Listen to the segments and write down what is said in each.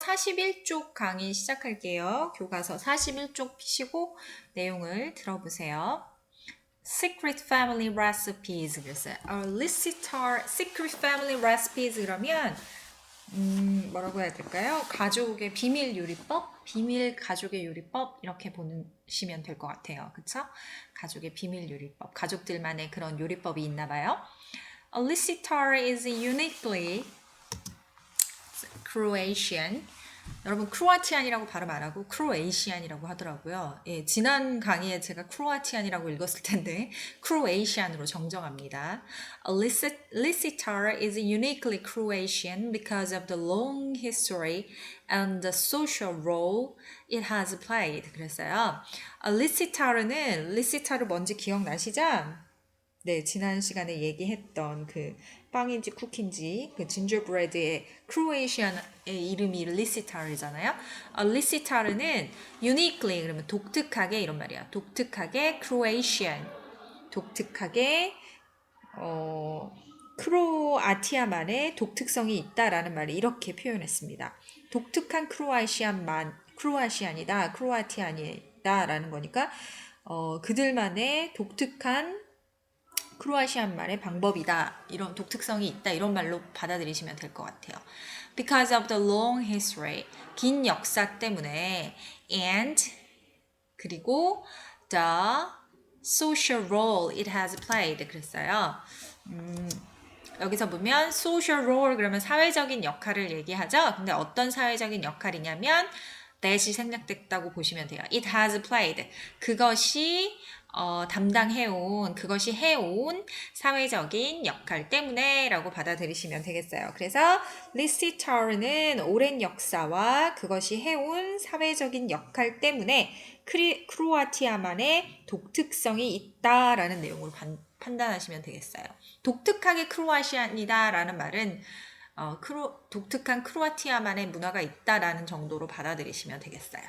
41쪽 강의 시작할게요. 교과서 41쪽 피시고 내용을 들어보세요. Secret Family Recipes 그랬어요. A Lissitar Secret Family Recipes 그러면 음, 뭐라고 해야 될까요? 가족의 비밀 요리법, 비밀 가족의 요리법 이렇게 보시면 될 것 같아요. 그쵸? 가족의 비밀 요리법, 가족들만의 그런 요리법이 있나 봐요. A Lissitar is uniquely Croatian. 여러분 크로아티안이라고 발음 안 하고 크로에이시안이라고 하더라고요. 예, 지난 강의에 제가 크로아티안이라고 읽었을 텐데 크로에이시안으로 정정합니다. A Licitar is uniquely Croatian because of the long history and the social role it has played. 그랬어요. A Licitar는 Licitar 뭔지 기억나시죠? 네, 지난 시간에 얘기했던 그 빵인지 쿠키인지 그 진저브레드의 크로에이시안의 이름이 리시타르잖아요. 어, 리시타르는 uniquely 그러면 독특하게 이런 말이야. 독특하게 크로에이시안 독특하게 어 크로아티아만의 독특성이 있다라는 말을 이렇게 표현했습니다. 독특한 크로아시안만 크로아시안이다, 크로아티안이다라는 거니까 어 그들만의 독특한 크로아시안말의 방법이다. 이런 독특성이 있다. 이런 말로 받아들이시면 될 것 같아요. Because of the long history. 긴 역사 때문에 and 그리고 the social role it has played 그랬어요. 음, 여기서 보면 social role 그러면 사회적인 역할을 얘기하죠. 근데 어떤 사회적인 역할이냐면 that이 생략됐다고 보시면 돼요. It has played. 그것이 어, 담당해온, 그것이 해온 사회적인 역할 때문에 라고 받아들이시면 되겠어요. 그래서 리시터는 오랜 역사와 그것이 해온 사회적인 역할 때문에 크리, 크로아티아만의 독특성이 있다라는 내용으로 반, 판단하시면 되겠어요. 독특하게 크로아시안이다라는 말은 어, 크로, 독특한 크로아티아만의 문화가 있다라는 정도로 받아들이시면 되겠어요.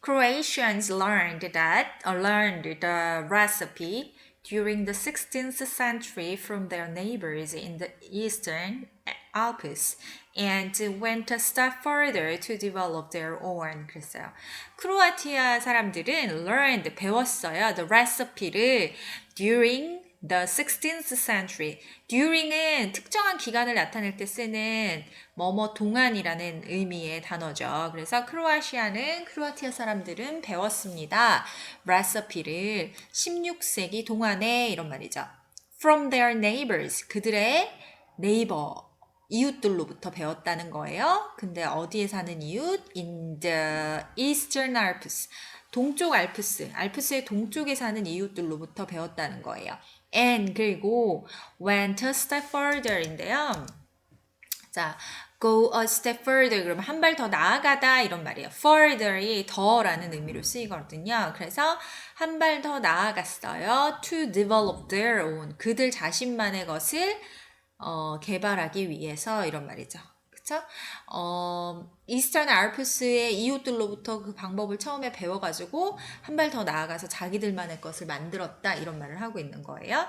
Croatians learned that uh, learned the recipe during the 16th century from their neighbors in the eastern Alps and went a step further to develop their own. 그랬어요. 크로아티아 사람들은 learned 배웠어요. the recipe를 during the 16th century. during은 특정한 기간을 나타낼 때 쓰는 뭐뭐 동안이라는 의미의 단어죠. 그래서 크로아시아는 크로아티아 사람들은 배웠습니다. recipe를 16세기 동안에 이런 말이죠. from their neighbors. 그들의 네이버 이웃들로부터 배웠다는 거예요. 근데 어디에 사는 이웃? in the eastern Alps. 동쪽 알프스, 알프스의 동쪽에 사는 이웃들로부터 배웠다는 거예요. And 그리고 went a step further인데요. 자, go a step further 그러면 한 발 더 나아가다 이런 말이에요. further이 더라는 의미로 쓰이거든요. 그래서 한 발 더 나아갔어요. to develop their own 그들 자신만의 것을 어, 개발하기 위해서 이런 말이죠. 그쵸? 어, 이스턴 알프스의 이웃들로부터 그 방법을 처음에 배워가지고 한 발 더 나아가서 자기들만의 것을 만들었다 이런 말을 하고 있는 거예요.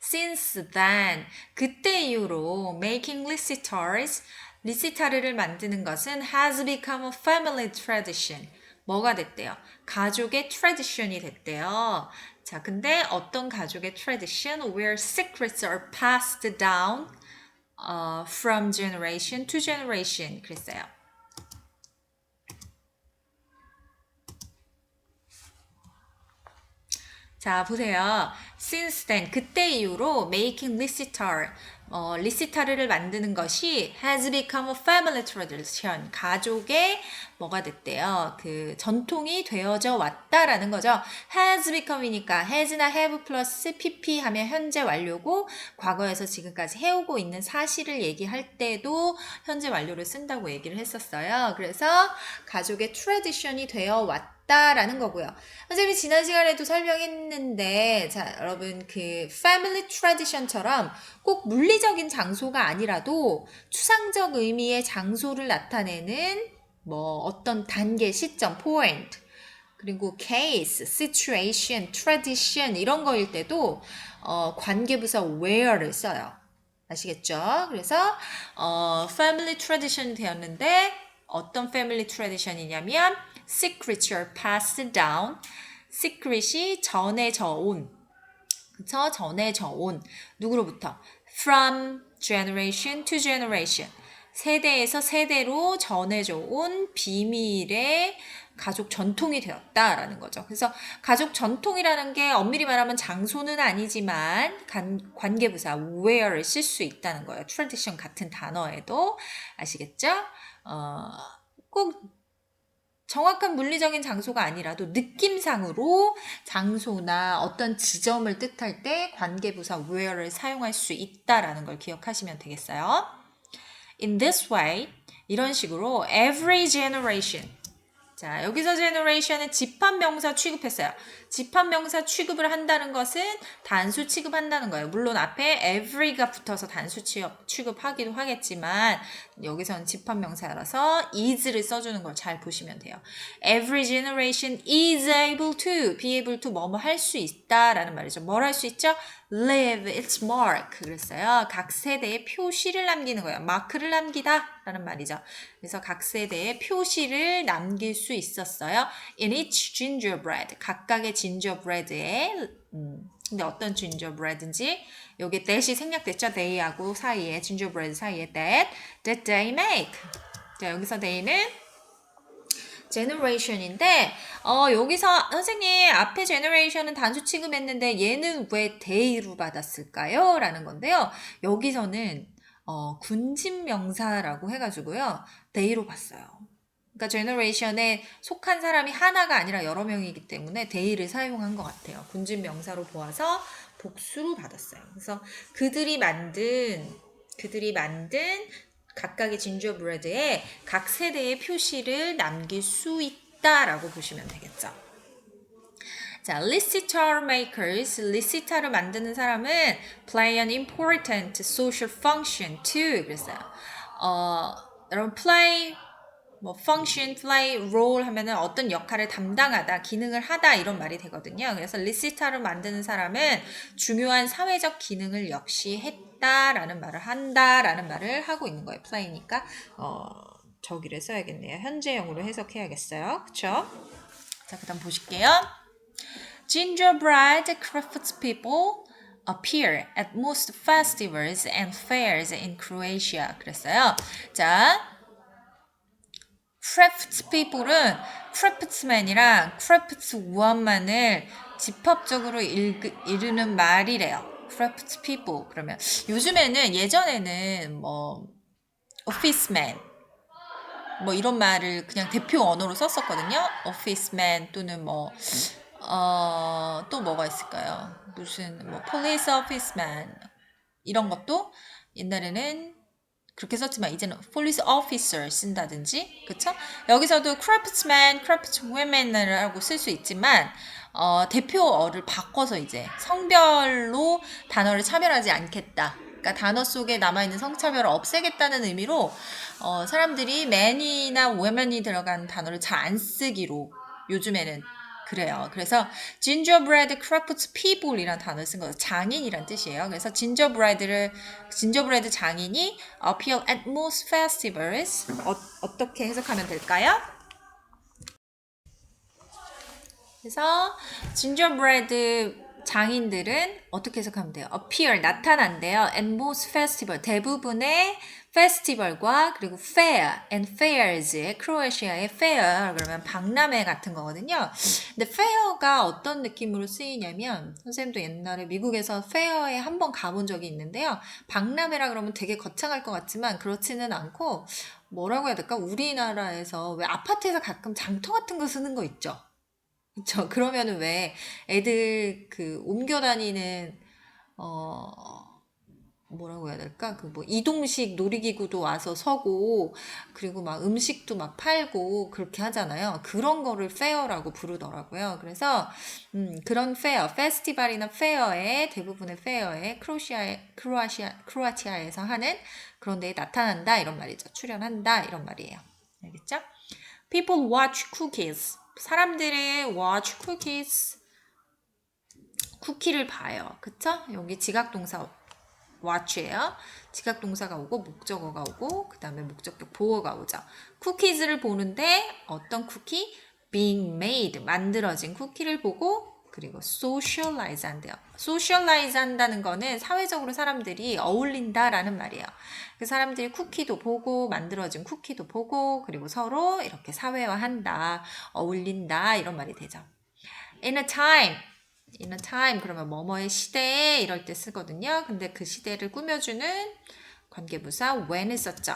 Since then, 그때 이후로 making recitals, 리시타르를 만드는 것은 has become a family tradition. 뭐가 됐대요? 가족의 tradition이 됐대요. 자, 근데 어떤 가족의 tradition where secrets are passed down uh, from generation to generation 그랬어요. 자, 보세요. Since then, 그때 이후로 making recital, 어, 리시타르를 만드는 것이 has become a family tradition. 가족의 뭐가 됐대요? 그 전통이 되어져 왔다라는 거죠. has become이니까 has나 have 플러스 pp 하면 현재 완료고 과거에서 지금까지 해오고 있는 사실을 얘기할 때도 현재 완료를 쓴다고 얘기를 했었어요. 그래서 가족의 트레디션이 되어 왔다. 라는 거고요. 선생님이 지난 시간에도 설명했는데, 자, 여러분, 그, family tradition처럼 꼭 물리적인 장소가 아니라도 추상적 의미의 장소를 나타내는 뭐 어떤 단계, 시점, point, 그리고 case, situation, tradition 이런 거일 때도 어, 관계부사 where를 써요. 아시겠죠? 그래서 어, family tradition 되었는데 어떤 family tradition이냐면 secrets are passed down. secret이 전해져 온. 그쵸? 전해져 온. 누구로부터? from generation to generation. 세대에서 세대로 전해져 온 비밀의 가족 전통이 되었다라는 거죠. 그래서 가족 전통이라는 게 엄밀히 말하면 장소는 아니지만 관, 관계부사 where를 쓸 수 있다는 거예요. tradition 같은 단어에도 아시겠죠? 어, 꼭 정확한 물리적인 장소가 아니라도 느낌상으로 장소나 어떤 지점을 뜻할 때 관계부사 where를 사용할 수 있다라는 걸 기억하시면 되겠어요. In this way, 이런 식으로 every generation 자, 여기서 generation은 집합 명사 취급했어요. 집합명사 취급을 한다는 것은 단수 취급한다는 거예요. 물론 앞에 every가 붙어서 단수 취급하기도 하겠지만 여기서는 집합명사라서 is를 써주는 걸 잘 보시면 돼요. Every generation is able to, be able to 뭐뭐 할 수 있다라는 말이죠. 뭘 할 수 있죠? Leave its mark. 그랬어요. 각 세대에 표시를 남기는 거예요. 마크를 남기다 라는 말이죠. 그래서 각 세대에 표시를 남길 수 있었어요. In each gingerbread. 각각의 gingerbread에 음, 근데 어떤 gingerbread인지 요게 that이 생략됐죠. they하고 사이에 gingerbread 사이에 that that they make. 자 여기서 they는 generation인데 어 여기서 선생님 앞에 generation은 단수 취급했는데 얘는 왜 they로 받았을까요? 라는 건데요. 여기서는 어, 군집 명사라고 해가지고요. they로 봤어요. 그러니까 generation에 속한 사람이 하나가 아니라 여러 명이기 때문에 they를 사용한 것 같아요. 군집 명사로 보아서 복수로 받았어요. 그래서 그들이 만든 그들이 만든 각각의 진저브레드에 각 세대의 표시를 남길 수 있다라고 보시면 되겠죠. 자, litter makers, litter를 만드는 사람은 play an important social function too. 그랬어요. 어, 여러분 play 뭐 function, play, role 하면은 어떤 역할을 담당하다, 기능을 하다 이런 말이 되거든요. 그래서 리시타를 만드는 사람은 중요한 사회적 기능을 역시 했다라는 말을 한다라는 말을 하고 있는 거예요. play니까 어, 저기를 써야겠네요. 현재형으로 해석해야겠어요. 그쵸? 자, 그 다음 보실게요. Gingerbread craftspeople appear at most festivals and fairs in Croatia. 그랬어요. 자, craftspeople은 craftsman이랑 craftswoman을 집합적으로 이르는 말이래요. craftspeople 그러면 요즘에는 예전에는 뭐 officeman 뭐 이런 말을 그냥 대표 언어로 썼었거든요. officeman 또는 뭐 어, 또 뭐가 있을까요? 무슨 뭐 police officeman 이런 것도 옛날에는 그렇게 썼지만 이제는 police officer 쓴다든지 그쵸? 여기서도 craftsman, craftswoman이라고 쓸 수 있지만 어, 대표어를 바꿔서 이제 성별로 단어를 차별하지 않겠다. 그러니까 단어 속에 남아있는 성차별을 없애겠다는 의미로 어, 사람들이 man이나 woman이 들어간 단어를 잘 안 쓰기로 요즘에는 그래요. 그래서 gingerbread crafts people이란 단어를 쓴 거예요. 장인이란 뜻이에요. 그래서 gingerbread를 gingerbread 장인이 appear at most festivals 어, 어떻게 해석하면 될까요? 그래서 gingerbread 장인들은 어떻게 해석하면 돼요? appear 나타난대요. at most festival 대부분의 페스티벌과 그리고 fair and fairs의 크로에시아의 fair 그러면 박람회 같은 거거든요. 근데 fair가 어떤 느낌으로 쓰이냐면 선생님도 옛날에 미국에서 fair에 한 번 가본 적이 있는데요. 박람회라 그러면 되게 거창할 것 같지만 그렇지는 않고 뭐라고 해야 될까? 우리나라에서 왜 아파트에서 가끔 장터 같은 거 쓰는 거 있죠. 그쵸? 그러면은 왜 애들 그 옮겨 다니는 어 뭐라고 해야 될까? 그 뭐 이동식 놀이기구도 와서 서고 그리고 막 음식도 막 팔고 그렇게 하잖아요. 그런 거를 페어라고 부르더라고요. 그래서 음, 그런 페어, 페스티벌이나 페어에 대부분의 페어에 크로시아에 크로아시아 크로아티아에서 하는 그런 데에 나타난다 이런 말이죠. 출연한다 이런 말이에요. 알겠죠? People watch cookies. 사람들의 watch cookies 쿠키를 봐요. 그쵸? 여기 지각동사 watch예요. 지각 동사가 오고 목적어가 오고 그 다음에 목적격 보어가 오죠. 쿠키즈를 보는데 어떤 쿠키? being made 만들어진 쿠키를 보고 그리고 socialize 한대요. socialize 한다는 거는 사회적으로 사람들이 어울린다라는 말이에요. 그 사람들이 쿠키도 보고 만들어진 쿠키도 보고 그리고 서로 이렇게 사회화한다, 어울린다 이런 말이 되죠. In a time, in a time 그러면 뭐뭐의 시대에 이럴 때 쓰거든요. 근데 그 시대를 꾸며주는 관계부사 when을 썼죠.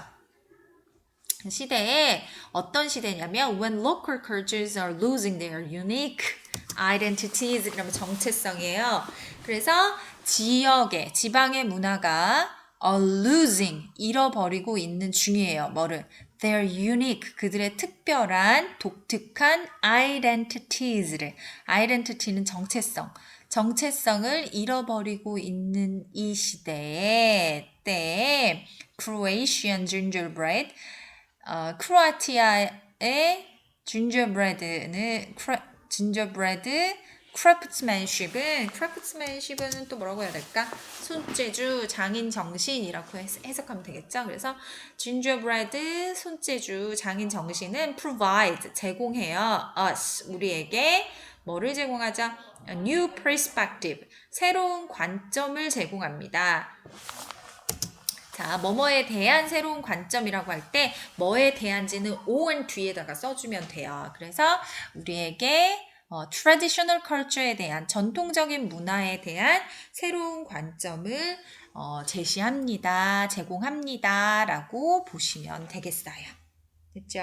시대에 어떤 시대냐면 when local cultures are losing their unique identities 그러면 정체성이에요. 그래서 지역의 지방의 문화가 are losing 잃어버리고 있는 중이에요. 뭐를 their unique 그들의 특별한 독특한 identities를 identity는 정체성 정체성을 잃어버리고 있는 이 시대에 때에 Croatian gingerbread 어, 크로아티아의 진저브레드는 진저브레드 크래프트맨십은 크래프트맨십은 또 뭐라고 해야 될까? 손재주 장인 정신이라고 해석하면 되겠죠. 그래서 진저브레드 손재주 장인 정신은 provide 제공해요. us 우리에게 뭐를 제공하죠? A new perspective 새로운 관점을 제공합니다. 자, 뭐뭐에 대한 새로운 관점이라고 할 때 뭐에 대한지는 on 뒤에다가 써주면 돼요. 그래서 우리에게 어, traditional culture에 대한 전통적인 문화에 대한 새로운 관점을 어, 제시합니다. 제공합니다 라고 보시면 되겠어요. 됐죠?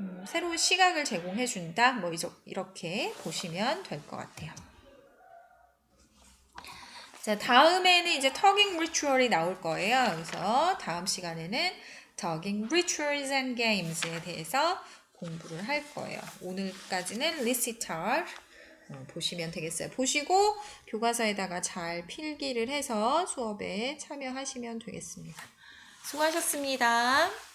음, 새로운 시각을 제공해 준다. 뭐 이렇게 보시면 될 것 같아요. 자, 다음에는 이제 talking ritual이 나올 거예요. 그래서 다음 시간에는 talking rituals and games에 대해서 공부를 할 거예요. 오늘까지는 recital 어, 보시면 되겠어요. 보시고 교과서에다가 잘 필기를 해서 수업에 참여하시면 되겠습니다. 수고하셨습니다.